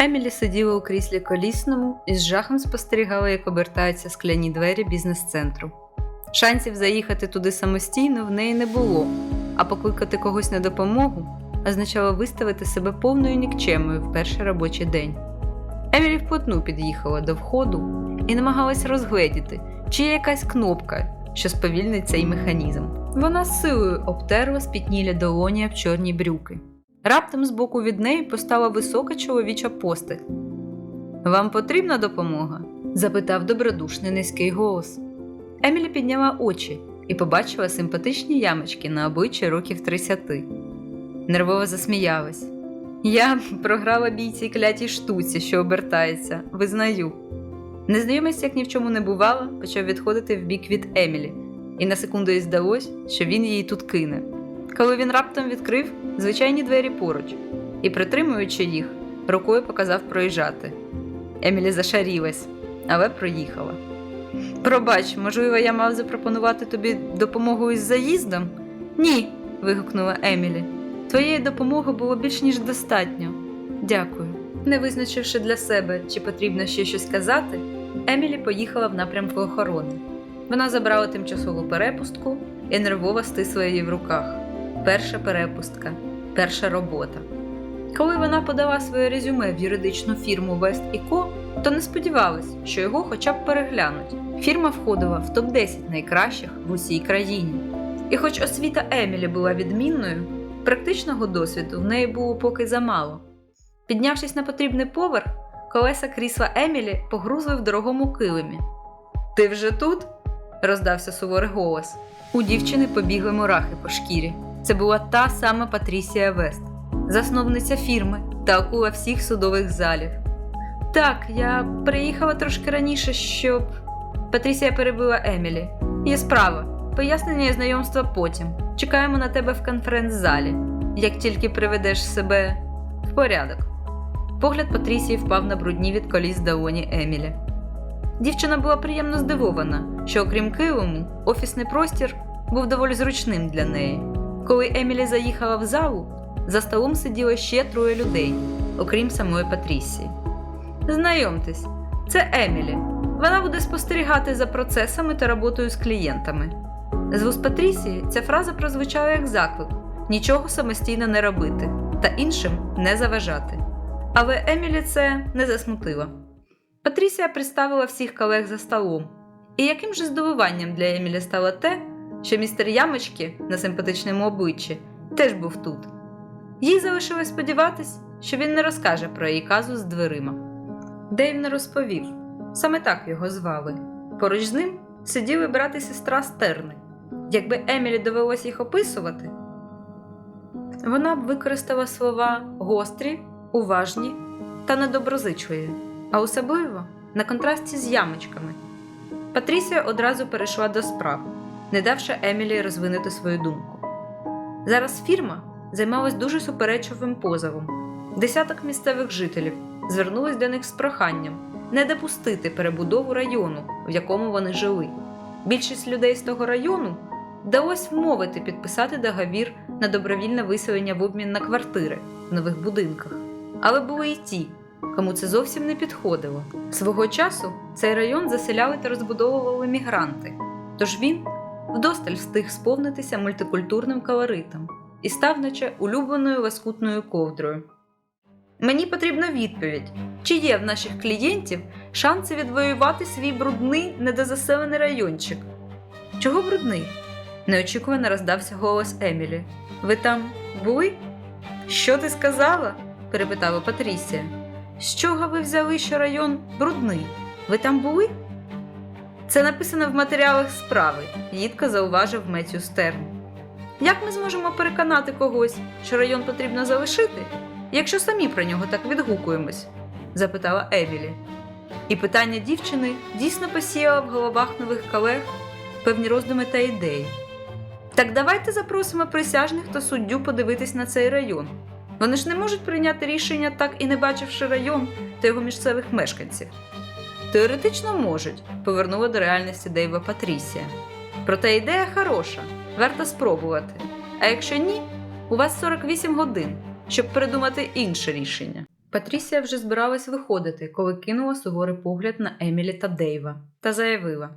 Емілі сиділа у кріслі колісному і з жахом спостерігала, як обертаються скляні двері бізнес-центру. Шансів заїхати туди самостійно в неї не було, а покликати когось на допомогу означало виставити себе повною нікчемою в перший робочий день. Емілі вплотну під'їхала до входу і намагалась розгледіти, чи є якась кнопка, що сповільнить цей механізм. Вона з силою обтерла спітнілі долоні об чорні брюки. Раптом збоку від неї постала висока чоловіча постать. Вам потрібна допомога? запитав добродушний низький голос. Емілі підняла очі і побачила симпатичні ямочки на обличчі років 30. Нервово засміялась. Я програла бійці клятій штуці, що обертається, визнаю. Незнайомець, як ні в чому не бувало, почав відходити в бік від Емілі, і на секунду їй здалось, що він її тут кине. Коли він раптом відкрив звичайні двері поруч і, притримуючи їх, рукою показав проїжджати. Емілі зашарілась, але проїхала. Пробач, можливо, я мав запропонувати тобі допомогу із заїздом? Ні. вигукнула Емілі. Твоєї допомоги було більш ніж достатньо. Дякую. Не визначивши для себе, чи потрібно ще щось казати, Емілі поїхала в напрямку охорони. Вона забрала тимчасову перепустку і нервово стисла її в руках. Перша перепустка, перша робота. Коли вона подала своє резюме в юридичну фірму West Co, то не сподівалась, що його хоча б переглянуть. Фірма входила в топ-10 найкращих в усій країні. І хоч освіта Емілі була відмінною, практичного досвіду в неї було поки замало. Піднявшись на потрібний поверх, колеса крісла Емілі погрузли в дорогому килимі. Ти вже тут? роздався суворий голос. У дівчини побігли мурахи по шкірі. Це була та сама Патрісія Вест, засновниця фірми та акула всіх судових залів. Так, я приїхала трошки раніше, щоб. Патрісія перебила Емілі. Є справа. Пояснення і знайомства потім. Чекаємо на тебе в конференц-залі, як тільки приведеш себе в порядок. Погляд Патрісії впав на брудні від коліс долоні Емілі. Дівчина була приємно здивована, що, окрім килиму, офісний простір був доволі зручним для неї. Коли Емілі заїхала в залу, за столом сиділо ще троє людей, окрім самої Патрісії. Знайомтесь, це Емілі. Вона буде спостерігати за процесами та роботою з клієнтами. З вуст Патрісії ця фраза прозвучала як заклик нічого самостійно не робити та іншим не заважати. Але Емілі це не засмутило. Патрісія представила всіх колег за столом, і яким же здивуванням для Емілі стало те, що містер Ямочки на симпатичному обличчі теж був тут. Їй залишилось сподіватись, що він не розкаже про її казу з дверима. Дейв не розповів саме так його звали. Поруч з ним сиділи брат і сестра Стерни. Якби Емілі довелось їх описувати, вона б використала слова гострі, уважні та недоброзичливі, а особливо на контрасті з ямочками. Патрісія одразу перейшла до справ, не давши Емілі розвинути свою думку. Зараз фірма займалась дуже суперечливим позовом. Десяток місцевих жителів звернулись до них з проханням не допустити перебудову району, в якому вони жили. Більшість людей з того району вдалося вмовити підписати договір на добровільне виселення в обмін на квартири в нових будинках. Але були й ті, кому це зовсім не підходило. Свого часу цей район заселяли та розбудовували мігранти, тож він вдосталь встиг сповнитися мультикультурним колоритом і став, наче улюбленою ласкутною ковдрою. Мені потрібна відповідь, чи є в наших клієнтів шанси відвоювати свій брудний недозаселений райончик. Чого брудний? Неочікувано роздався голос Емілі. Ви там були? Що ти сказала? перепитала Патрісія. З чого ви взяли, що район брудний? Ви там були? Це написано в матеріалах справи, їдко зауважив Меттю Стерн. Як ми зможемо переконати когось, що район потрібно залишити, якщо самі про нього так відгукуємось? запитала Емілі. І питання дівчини дійсно посіяло в головах нових колег певні роздуми та ідеї. Так давайте запросимо присяжних та суддю подивитись на цей район. Вони ж не можуть прийняти рішення, так і не бачивши район та його місцевих мешканців. Теоретично можуть, повернула до реальності Дейва Патрісія. Проте ідея хороша, варто спробувати. А якщо ні, у вас 48 годин, щоб придумати інше рішення. Патрісія вже збиралась виходити, коли кинула суворий погляд на Емілі та Дейва та заявила: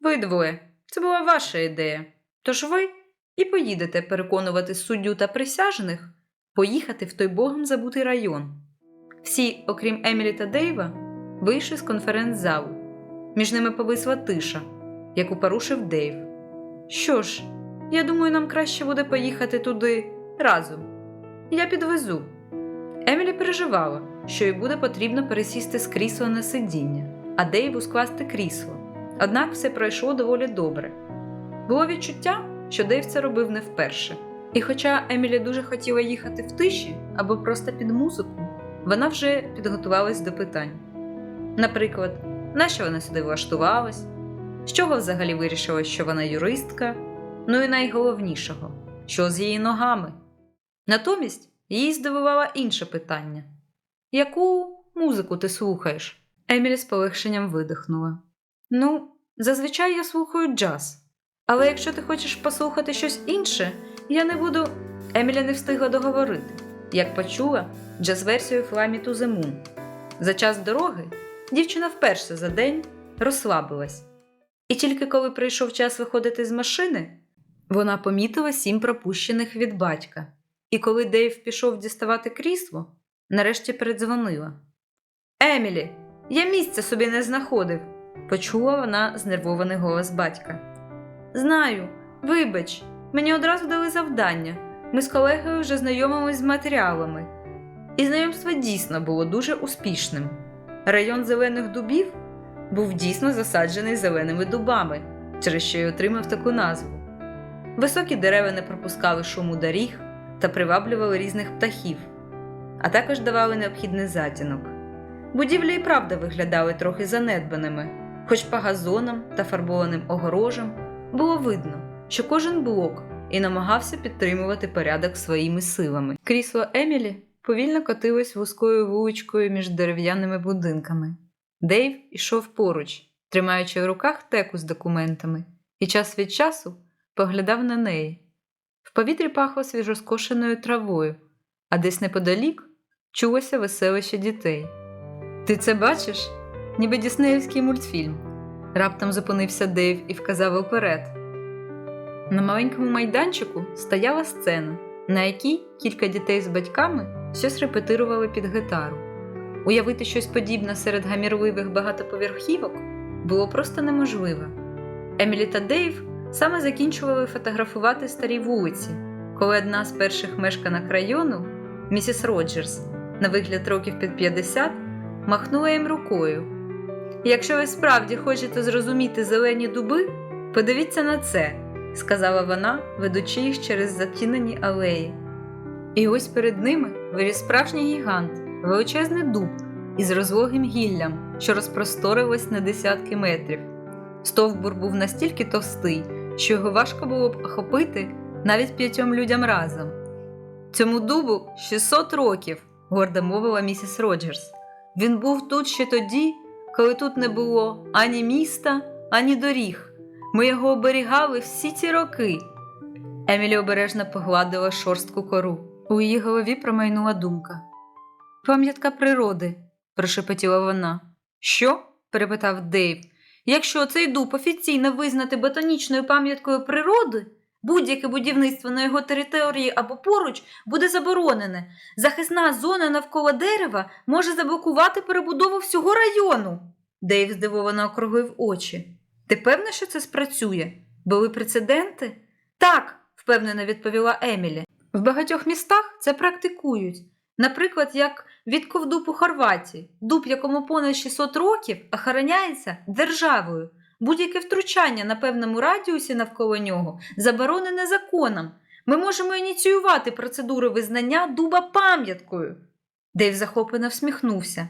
Ви двоє, це була ваша ідея. Тож ви і поїдете переконувати суддю та присяжних поїхати в той богом забутий район. Всі, окрім Емілі та Дейва, вийшли з конференц-залу. Між ними повисла тиша, яку порушив Дейв. Що ж, я думаю, нам краще буде поїхати туди разом. Я підвезу. Емілі переживала, що їй буде потрібно пересісти з крісла на сидіння, а Дейву скласти крісло. Однак все пройшло доволі добре. Було відчуття, що Дейв це робив не вперше. І хоча Емілі дуже хотіла їхати в тиші або просто під музику, вона вже підготувалась до питань. Наприклад, нащо вона сюди влаштувалась, з чого взагалі вирішила, що вона юристка, ну і найголовнішого, що з її ногами. Натомість її здивувало інше питання: Яку музику ти слухаєш? Емілі з полегшенням видихнула. Ну, зазвичай я слухаю джаз. Але якщо ти хочеш послухати щось інше, я не буду. Емілі не встигла договорити, як почула джаз-версію Fly Me to. За час дороги дівчина вперше за день розслабилась. І тільки коли прийшов час виходити з машини, вона помітила сім пропущених від батька. І коли Дейв пішов діставати крісло, нарешті передзвонила. Емілі, я місця собі не знаходив, почула вона знервований голос батька. Знаю, вибач, мені одразу дали завдання. Ми з колегою вже знайомились з матеріалами. І знайомство дійсно було дуже успішним. Район зелених дубів був дійсно засаджений зеленими дубами, через що й отримав таку назву. Високі дерева не пропускали шуму доріг та приваблювали різних птахів, а також давали необхідний затінок. Будівлі і правда виглядали трохи занедбаними, хоч по газонам та фарбованим огорожам було видно, що кожен блок і намагався підтримувати порядок своїми силами. Крісло Емілі повільно котилось вузькою вуличкою між дерев'яними будинками. Дейв ішов поруч, тримаючи в руках теку з документами, і час від часу поглядав на неї. В повітрі пахло свіжоскошеною травою, а десь неподалік чулося веселище дітей. Ти це бачиш? Ніби діснеївський мультфільм. Раптом зупинився Дейв і вказав уперед. На маленькому майданчику стояла сцена, на якій кілька дітей з батьками щось репетирували під гітару. Уявити щось подібне серед гамірливих багатоповерхівок було просто неможливо. Емілі та Дейв саме закінчували фотографувати старі вулиці, коли одна з перших мешканок району, місіс Роджерс, на вигляд років під 50, махнула їм рукою. Якщо ви справді хочете зрозуміти зелені дуби, подивіться на це, сказала вона, ведучи їх через затінені алеї. І ось перед ними виріс справжній гігант, величезний дуб із розлогим гіллям, що розпросторилось на десятки метрів. Стовбур був настільки товстий, що його важко було б охопити навіть п'ятьом людям разом. Цьому дубу 600 років, гордо мовила місіс Роджерс. Він був тут ще тоді, коли тут не було ані міста, ані доріг. Ми його оберігали всі ці роки. Емілі обережно погладила шорстку кору. У її голові промайнула думка. Пам'ятка природи, прошепотіла вона. Що? перепитав Дейв. Якщо цей дуб офіційно визнати ботанічною пам'яткою природи, будь-яке будівництво на його території або поруч буде заборонене. Захисна зона навколо дерева може заблокувати перебудову всього району. Дейв здивовано округлив очі. Ти певна, що це спрацює? Були прецеденти? Так, впевнено відповіла Емілі. В багатьох містах це практикують. Наприклад, як відков дуб у Хорватії, дуб, якому понад 600 років охороняється державою. Будь-яке втручання на певному радіусі навколо нього заборонене законом. Ми можемо ініціювати процедуру визнання дуба пам'яткою. Дейв захоплено всміхнувся.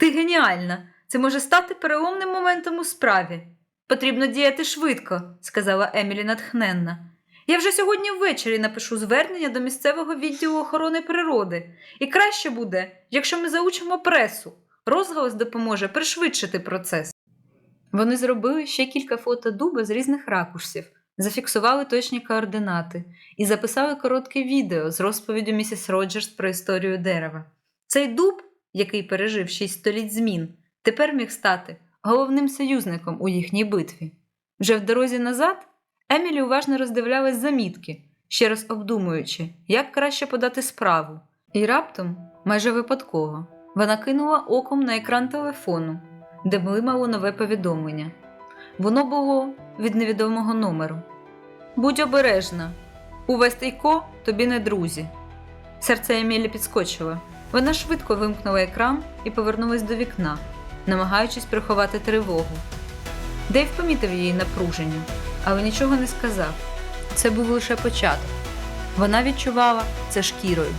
Ти геніальна! Це може стати переломним моментом у справі. Потрібно діяти швидко, сказала Емілі натхненна. Я вже сьогодні ввечері напишу звернення до місцевого відділу охорони природи, і краще буде, якщо ми заучимо пресу. Розголос допоможе пришвидшити процес. Вони зробили ще кілька фото дуба з різних ракурсів, зафіксували точні координати і записали коротке відео з розповіддю місіс Роджерс про історію дерева. Цей дуб який пережив шість століть змін, тепер міг стати головним союзником у їхній битві. Вже в дорозі назад Емілі уважно роздивлялась замітки, ще раз обдумуючи, як краще подати справу. І раптом, майже випадково, вона кинула оком на екран телефону, де блимало нове повідомлення. Воно було від невідомого номеру. Будь обережна, увесь Тайко тобі не друзі. Серце Емілі підскочило. Вона швидко вимкнула екран і повернулась до вікна, намагаючись приховати тривогу. Дейв помітив її напруження, але нічого не сказав. Це був лише початок. Вона відчувала це шкірою.